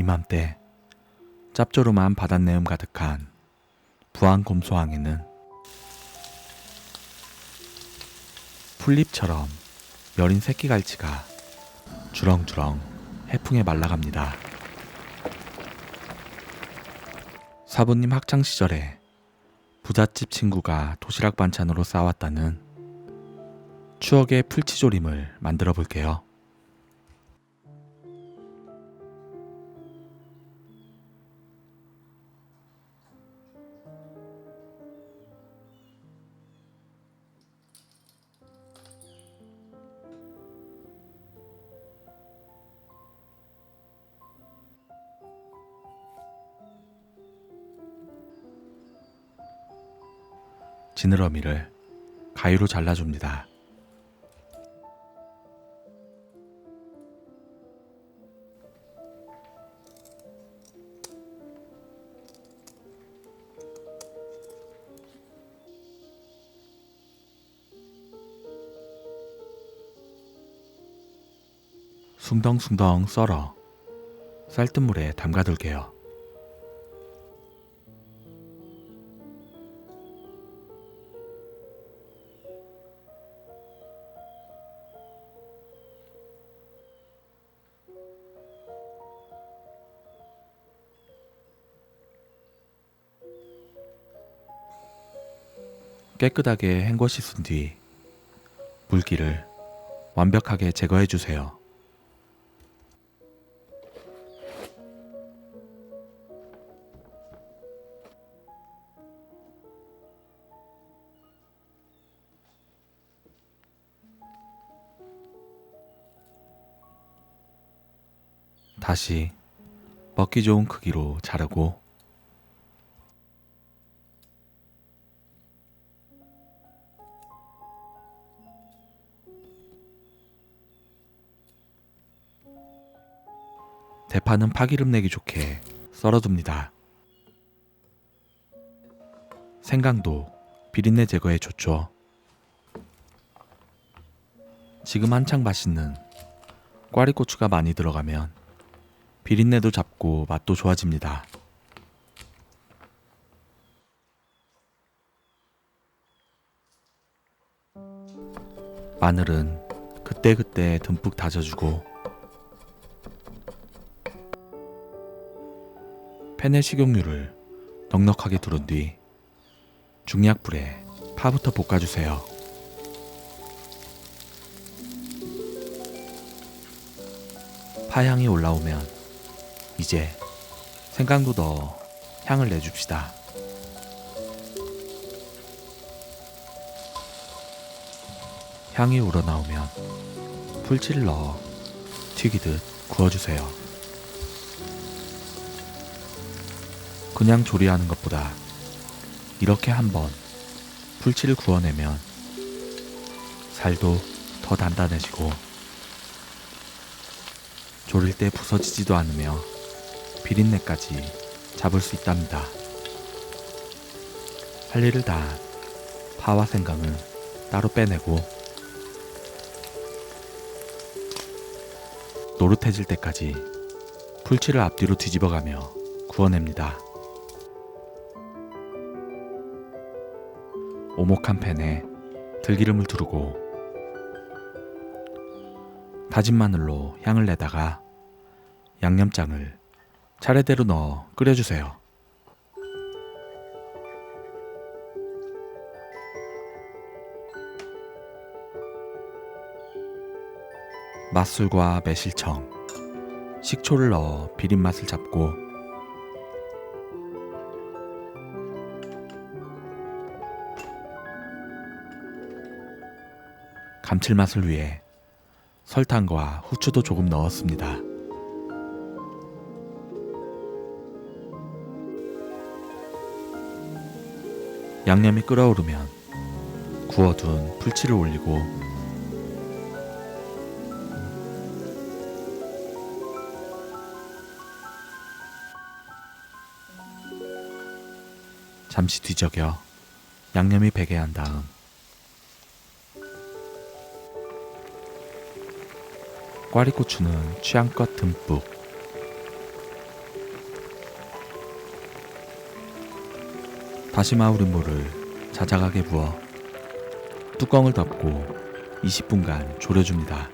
이맘때 짭조름한 바닷내음 가득한 부안 곰소항에는 풀잎처럼 여린 새끼갈치가 주렁주렁 해풍에 말라갑니다. 사부님 학창 시절에 부잣집 친구가 도시락 반찬으로 싸왔다는 추억의 풀치조림을 만들어 볼게요. 지느러미를 가위로 잘라줍니다. 숭덩숭덩 썰어 쌀뜨물에 담가둘게요. 깨끗하게 헹궈 씻은 뒤 물기를 완벽하게 제거해 주세요. 다시 먹기 좋은 크기로 자르고 대파는 파기름 내기 좋게 썰어둡니다. 생강도 비린내 제거에 좋죠. 지금 한창 맛있는 꽈리고추가 많이 들어가면 비린내도 잡고 맛도 좋아집니다. 마늘은 그때그때 듬뿍 다져주고 팬에 식용유를 넉넉하게 두른 뒤 중약불에 파부터 볶아주세요. 파향이 올라오면 이제 생강도 넣어 향을 내줍시다. 향이 우러나오면 풀치를 넣어 튀기듯 구워주세요. 그냥 조리하는 것보다 이렇게 한번 풀치를 구워내면 살도 더 단단해지고 조릴 때 부서지지도 않으며 비린내까지 잡을 수 있답니다. 할 일을 다한 파와 생강은 따로 빼내고 노릇해질 때까지 풀치를 앞뒤로 뒤집어가며 구워냅니다. 오목한 팬에 들기름을 두르고 다진 마늘로 향을 내다가 양념장을 차례대로 넣어 끓여주세요. 맛술과 매실청, 식초를 넣어 비린 맛을 잡고 감칠맛을 위해 설탕과 후추도 조금 넣었습니다. 양념이 끓어오르면 구워둔 풀치를 올리고 잠시 뒤적여 양념이 배게 한 다음 꽈리고추는 취향껏 듬뿍. 다시마 우린 물을 자작하게 부어 뚜껑을 덮고 20분간 졸여줍니다.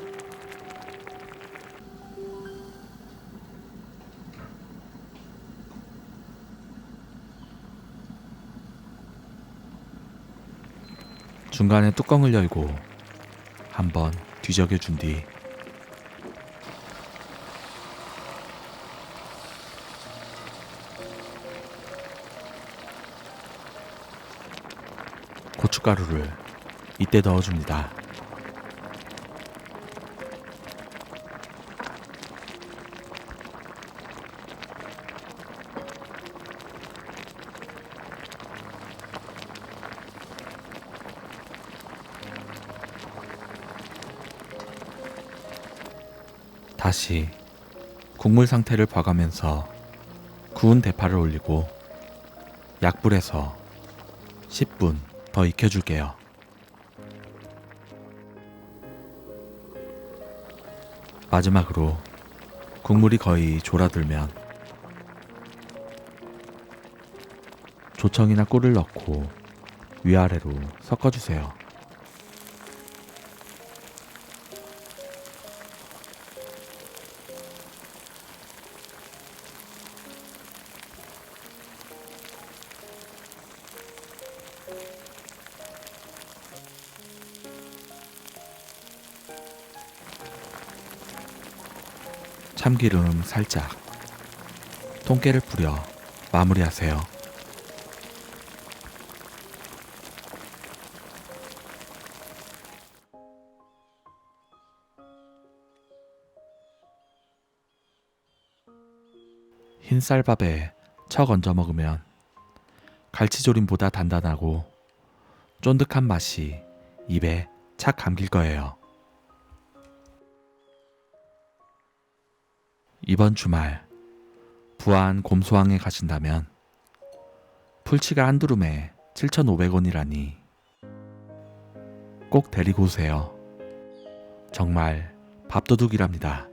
중간에 뚜껑을 열고 한번 뒤적여 준 뒤 고춧가루를 이때 넣어줍니다. 다시 국물 상태를 봐가면서 구운 대파를 올리고 약불에서 10분 더 익혀줄게요. 마지막으로 국물이 거의 졸아들면 조청이나 꿀을 넣고 위아래로 섞어주세요. 참기름 살짝, 통깨를 뿌려 마무리하세요. 흰쌀밥에 척 얹어 먹으면 갈치조림보다 단단하고 쫀득한 맛이 입에 착 감길 거예요. 이번 주말 부안 곰소항에 가신다면 풀치가 한 두름에 7,500원이라니 꼭 데리고 오세요. 정말 밥도둑이랍니다.